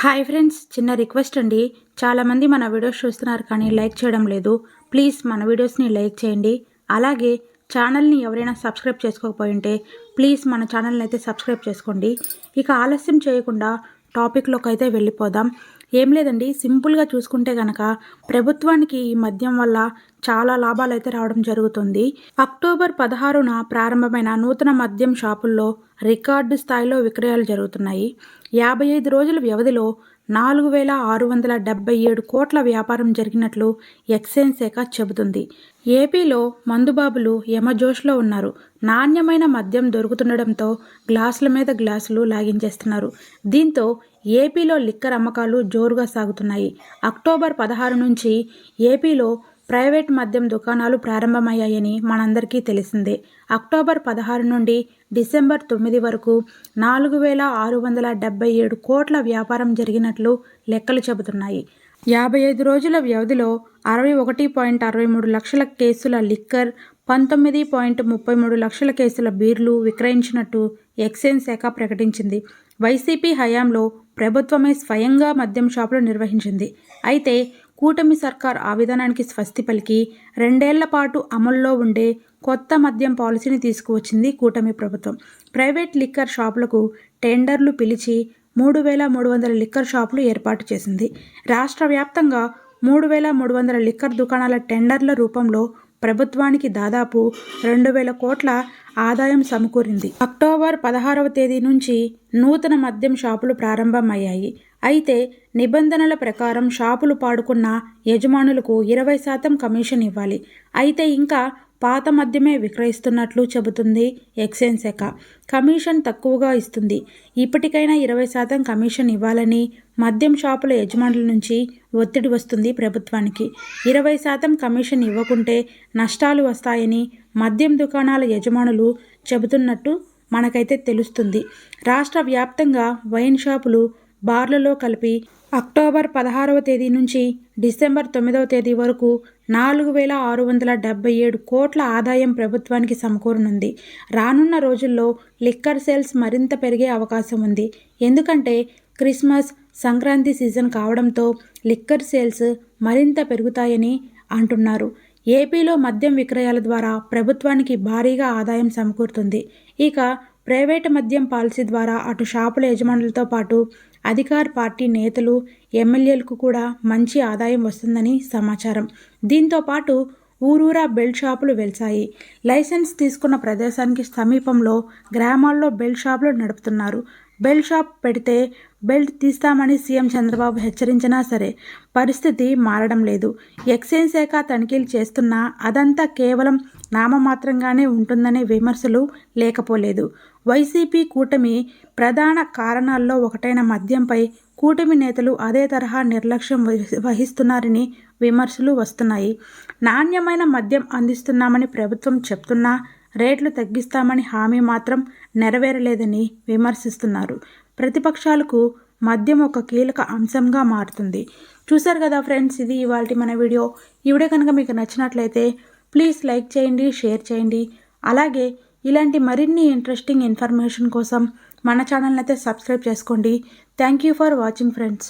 Hi friends చిన్న request అండి. చాలామంది మన వీడియోస్ చూస్తున్నారు కానీ లైక్ చేయడం లేదు. ప్లీజ్ మన వీడియోస్ని లైక్ చేయండి. అలాగే ఛానల్ని ఎవరైనా సబ్స్క్రైబ్ చేసుకోకపోయి ఉంటే ప్లీజ్ మన ఛానల్ని అయితే సబ్స్క్రైబ్ చేసుకోండి. ఇక ఆలస్యం చేయకుండా టాపిక్లోకి అయితే వెళ్ళిపోదాం. ఏం లేదండి సింపుల్గా చూసుకుంటే గనక ప్రభుత్వానికి ఈ మద్యం వల్ల చాలా లాభాలు అయితే రావడం జరుగుతుంది. అక్టోబర్ పదహారున ప్రారంభమైన నూతన మద్యం షాపుల్లో రికార్డు స్థాయిలో విక్రయాలు జరుగుతున్నాయి. యాభై ఐదు రోజుల వ్యవధిలో నాలుగు వేల ఆరు వందల డెబ్బై ఏడు కోట్ల వ్యాపారం జరిగినట్లు ఎక్సైజ్ శాఖ చెబుతుంది. ఏపీలో మందుబాబులు యమజోష్లో ఉన్నారు. నాణ్యమైన మద్యం దొరుకుతుండడంతో గ్లాసుల మీద గ్లాసులు లాగించేస్తున్నారు. దీంతో ఏపీలో లిక్కర్ అమ్మకాలు జోరుగా సాగుతున్నాయి. అక్టోబర్ పదహారు నుంచి ఏపీలో ప్రైవేట్ మద్యం దుకాణాలు ప్రారంభమయ్యాయని మనందరికీ తెలిసిందే. అక్టోబర్ పదహారు నుండి డిసెంబర్ తొమ్మిది వరకు నాలుగు వేల ఆరు వందల డెబ్బై ఏడు కోట్ల వ్యాపారం జరిగినట్లు లెక్కలు చెబుతున్నాయి. యాభై ఐదు రోజుల వ్యవధిలో అరవై ఒకటి పాయింట్ అరవై మూడు లక్షల కేసుల లిక్కర్ పంతొమ్మిది పాయింట్ ముప్పై మూడు లక్షల కేసుల బీర్లు విక్రయించినట్టు ఎక్సైజ్ శాఖ ప్రకటించింది. వైసీపీ హయాంలో ప్రభుత్వమే స్వయంగా మద్యం షాపులు నిర్వహించింది. అయితే కూటమి సర్కార్ ఆ విధానానికి స్వస్తి పలికి రెండేళ్ళ పాటు అమల్లో ఉండే కొత్త మద్యం పాలసీని తీసుకువచ్చింది కూటమి ప్రభుత్వం. ప్రైవేట్ లిక్కర్ షాపులకు టెండర్లు పిలిచి మూడు వేల మూడు వందల లిక్కర్ షాపులు ఏర్పాటు చేసింది. రాష్ట్ర వ్యాప్తంగా మూడు వేల మూడు వందల లిక్కర్ దుకాణాల టెండర్ల రూపంలో ప్రభుత్వానికి దాదాపు రెండు వేల కోట్ల ఆదాయం సమకూరింది. అక్టోబర్ పదహారవ తేదీ నుంచి నూతన మద్యం షాపులు ప్రారంభమయ్యాయి. అయితే నిబంధనల ప్రకారం షాపులు పాడుకున్న యజమానులకు ఇరవై శాతం కమిషన్ ఇవ్వాలి. అయితే ఇంకా పాత మద్యమే విక్రయిస్తున్నట్లు చెబుతుంది ఎక్సైజ్ శాఖ. కమిషన్ తక్కువగా ఇస్తుంది. ఇప్పటికైనా ఇరవై శాతం కమిషన్ ఇవ్వాలని మద్యం షాపుల యజమానుల నుంచి ఒత్తిడి వస్తుంది ప్రభుత్వానికి. ఇరవై శాతం కమిషన్ ఇవ్వకుంటే నష్టాలు వస్తాయని మద్యం దుకాణాల యజమానులు చెబుతున్నట్టు మనకైతే తెలుస్తుంది. రాష్ట్ర వ్యాప్తంగా వైన్ షాపులు బార్లలో కలిపి అక్టోబర్ పదహారవ తేదీ నుంచి డిసెంబర్ తొమ్మిదవ తేదీ వరకు నాలుగు వేల ఆరు వందల డెబ్బై ఏడు కోట్ల ఆదాయం ప్రభుత్వానికి సమకూరనుంది. రానున్న రోజుల్లో లిక్కర్ సేల్స్ మరింత పెరిగే అవకాశం ఉంది. ఎందుకంటే క్రిస్మస్ సంక్రాంతి సీజన్ కావడంతో లిక్కర్ సేల్స్ మరింత పెరుగుతాయని అంటున్నారు. ఏపీలో మద్యం విక్రయాల ద్వారా ప్రభుత్వానికి భారీగా ఆదాయం సమకూరుతుంది. ఇక ప్రైవేటు మద్యం పాలసీ ద్వారా అటు షాపుల యజమానులతో పాటు అధికార పార్టీ నేతలు ఎమ్మెల్యేలకు కూడా మంచి ఆదాయం వస్తుందని సమాచారం. దీంతో పాటు ఊరూరా బెల్ట్ షాపులు వెలిసాయి లైసెన్స్ తీసుకున్న ప్రదేశానికి సమీపంలో గ్రామాల్లో బెల్ట్ షాపులు నడుపుతున్నారు. బెల్ట్ షాప్ పెడితే బెల్ట్ తీస్తామని సీఎం చంద్రబాబు హెచ్చరించినా సరే పరిస్థితి మారడం లేదు. ఎక్సైజ్ శాఖ తనిఖీలు చేస్తున్నా అదంతా కేవలం నామమాత్రంగానే ఉంటుందనే విమర్శలు లేకపోలేదు. వైసీపీ కూటమి ప్రధాన కారణాల్లో ఒకటైన మద్యంపై కూటమి నేతలు అదే తరహా నిర్లక్ష్యం వహిస్తున్నారని విమర్శలు వస్తున్నాయి. నాణ్యమైన మద్యం అందిస్తున్నామని ప్రభుత్వం చెప్తున్నా రేట్లు తగ్గిస్తామని హామీ మాత్రం నెరవేరలేదని విమర్శిస్తున్నారు. ప్రతిపక్షాలకు మద్యం ఒక కీలక అంశంగా మారుతుంది. చూసారు కదా ఫ్రెండ్స్ ఇది ఇవాళ మన వీడియో. ఈ వీడియో కనుక మీకు నచ్చినట్లయితే ప్లీజ్ లైక్ చేయండి షేర్ చేయండి. అలాగే ఇలాంటి మరిన్ని ఇంట్రెస్టింగ్ ఇన్ఫర్మేషన్ కోసం మన ఛానల్ని అయితే సబ్స్క్రైబ్ చేసుకోండి. Thank you for watching friends